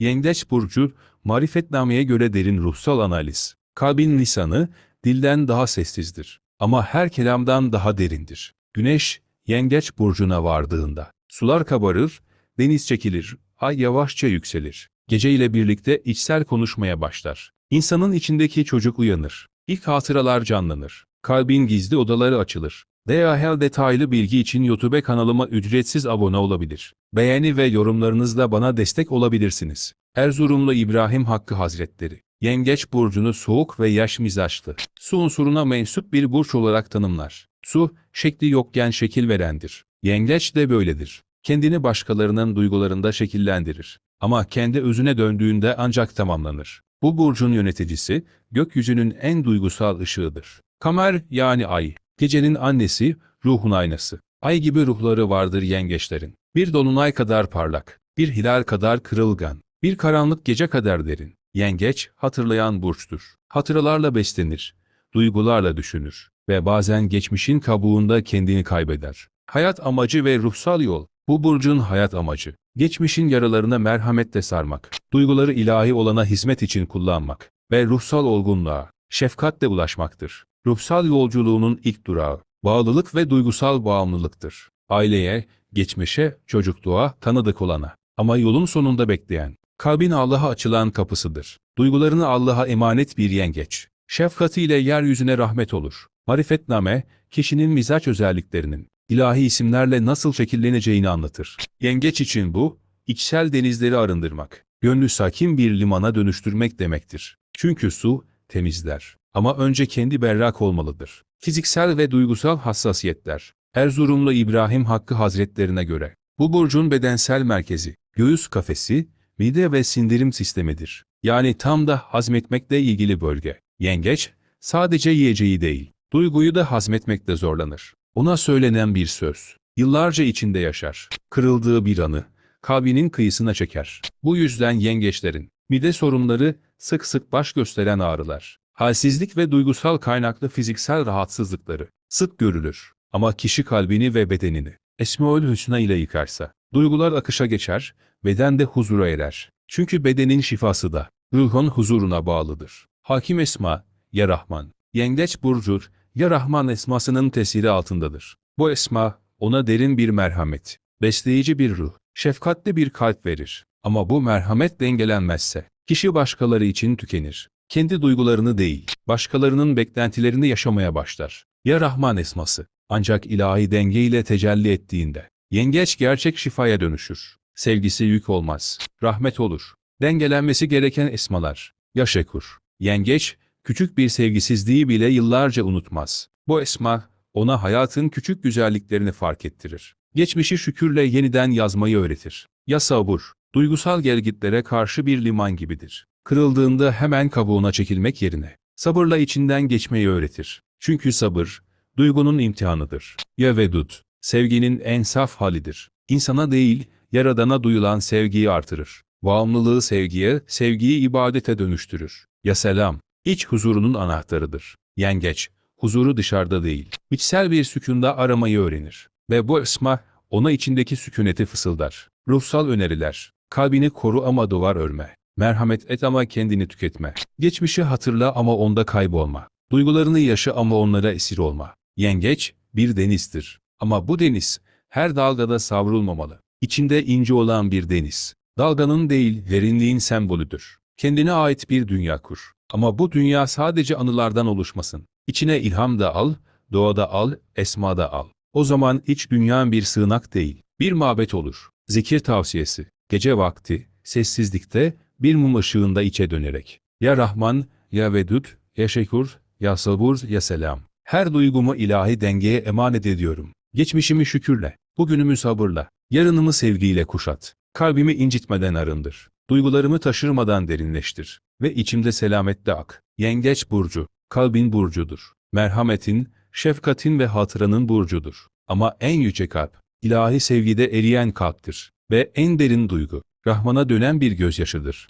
Yengeç burcu, marifetnameye göre derin ruhsal analiz. Kalbin lisanı, dilden daha sessizdir. Ama her kelamdan daha derindir. Güneş, yengeç burcuna vardığında, sular kabarır, deniz çekilir, ay yavaşça yükselir. Gece ile birlikte içsel konuşmaya başlar. İnsanın içindeki çocuk uyanır. İlk hatıralar canlanır. Kalbin gizli odaları açılır. DHL detaylı bilgi için YouTube kanalıma ücretsiz abone olabilir. Beğeni ve yorumlarınızla bana destek olabilirsiniz. Erzurumlu İbrahim Hakkı Hazretleri Yengeç burcunu soğuk ve yaş mizaçlı, su unsuruna mensup bir burç olarak tanımlar. Su, şekli yokken şekil verendir. Yengeç de böyledir. Kendini başkalarının duygularında şekillendirir. Ama kendi özüne döndüğünde ancak tamamlanır. Bu burcun yöneticisi, gökyüzünün en duygusal ışığıdır. Kamer yani ay, gecenin annesi, ruhun aynası. Ay gibi ruhları vardır yengeçlerin. Bir dolunay kadar parlak, bir hilal kadar kırılgan, bir karanlık gece kadar derin. Yengeç, hatırlayan burçtur. Hatıralarla beslenir, duygularla düşünür ve bazen geçmişin kabuğunda kendini kaybeder. Hayat amacı ve ruhsal yol, bu burcun hayat amacı. Geçmişin yaralarına merhametle sarmak, duyguları ilahi olana hizmet için kullanmak ve ruhsal olgunluğa, şefkatle ulaşmaktır. Ruhsal yolculuğunun ilk durağı, bağlılık ve duygusal bağımlılıktır. Aileye, geçmişe, çocukluğa, tanıdık olana ama yolun sonunda bekleyen, kalbin Allah'a açılan kapısıdır. Duygularını Allah'a emanet bir yengeç. Şefkatiyle yeryüzüne rahmet olur. Marifetname, kişinin mizaç özelliklerinin, ilahi isimlerle nasıl şekilleneceğini anlatır. Yengeç için bu, içsel denizleri arındırmak, gönlü sakin bir limana dönüştürmek demektir. Çünkü su, temizler. Ama önce kendi berrak olmalıdır. Fiziksel ve duygusal hassasiyetler. Erzurumlu İbrahim Hakkı Hazretlerine göre, bu burcun bedensel merkezi, göğüs kafesi, mide ve sindirim sistemidir. Yani tam da hazmetmekle ilgili bölge. Yengeç, sadece yiyeceği değil, duyguyu da hazmetmekte zorlanır. Ona söylenen bir söz, yıllarca içinde yaşar. Kırıldığı bir anı, kalbinin kıyısına çeker. Bu yüzden yengeçlerin, mide sorunları sık sık baş gösteren ağrılar, halsizlik ve duygusal kaynaklı fiziksel rahatsızlıkları sık görülür. Ama kişi kalbini ve bedenini Esmaül Hüsna ile yıkarsa, duygular akışa geçer, beden de huzura erer. Çünkü bedenin şifası da ruhun huzuruna bağlıdır. Hakim Esma, Ya Rahman, Yengeç Burcu, Ya Rahman esmasının tesiri altındadır. Bu esma, ona derin bir merhamet, besleyici bir ruh, şefkatli bir kalp verir. Ama bu merhamet dengelenmezse, kişi başkaları için tükenir. Kendi duygularını değil, başkalarının beklentilerini yaşamaya başlar. Ya Rahman esması, ancak ilahi dengeyle tecelli ettiğinde, yengeç gerçek şifaya dönüşür. Sevgisi yük olmaz, rahmet olur. Dengelenmesi gereken esmalar. Ya Şekur, yengeç, küçük bir sevgisizliği bile yıllarca unutmaz. Bu esma, ona hayatın küçük güzelliklerini fark ettirir. Geçmişi şükürle yeniden yazmayı öğretir. Ya Sabur, duygusal gelgitlere karşı bir liman gibidir. Kırıldığında hemen kabuğuna çekilmek yerine, sabırla içinden geçmeyi öğretir. Çünkü sabır, duygunun imtihanıdır. Ya Vedud, sevginin en saf halidir. İnsana değil, Yaradana duyulan sevgiyi artırır. Bağımlılığı sevgiye, sevgiyi ibadete dönüştürür. Ya selam, iç huzurunun anahtarıdır. Yengeç, huzuru dışarıda değil, içsel bir sükunda aramayı öğrenir. Ve bu esma, ona içindeki sükuneti fısıldar. Ruhsal öneriler, kalbini koru ama duvar örme. Merhamet et ama kendini tüketme. Geçmişi hatırla ama onda kaybolma. Duygularını yaşa ama onlara esir olma. Yengeç, bir denizdir. Ama bu deniz, her dalgada savrulmamalı. İçinde ince olan bir deniz. Dalganın değil, derinliğin sembolüdür. Kendine ait bir dünya kur. Ama bu dünya sadece anılardan oluşmasın. İçine ilham da al, doğada al, esma da al. O zaman iç dünyan bir sığınak değil, bir mabet olur. Zikir tavsiyesi. Gece vakti, sessizlikte, bir mum ışığında içe dönerek. Ya Rahman, ya Vedud, ya Şekur, ya Sabur, ya Selam. Her duygumu ilahi dengeye emanet ediyorum. Geçmişimi şükürle, bugünümü sabırla, Yarınımı sevgiyle kuşat. Kalbimi incitmeden arındır. Duygularımı taşırmadan derinleştir. Ve içimde selametle ak. Yengeç burcu, kalbin burcudur. Merhametin, şefkatin ve hatıranın burcudur. Ama en yüce kalp, ilahi sevgide eriyen kalptir. Ve en derin duygu, Rahman'a dönen bir gözyaşıdır.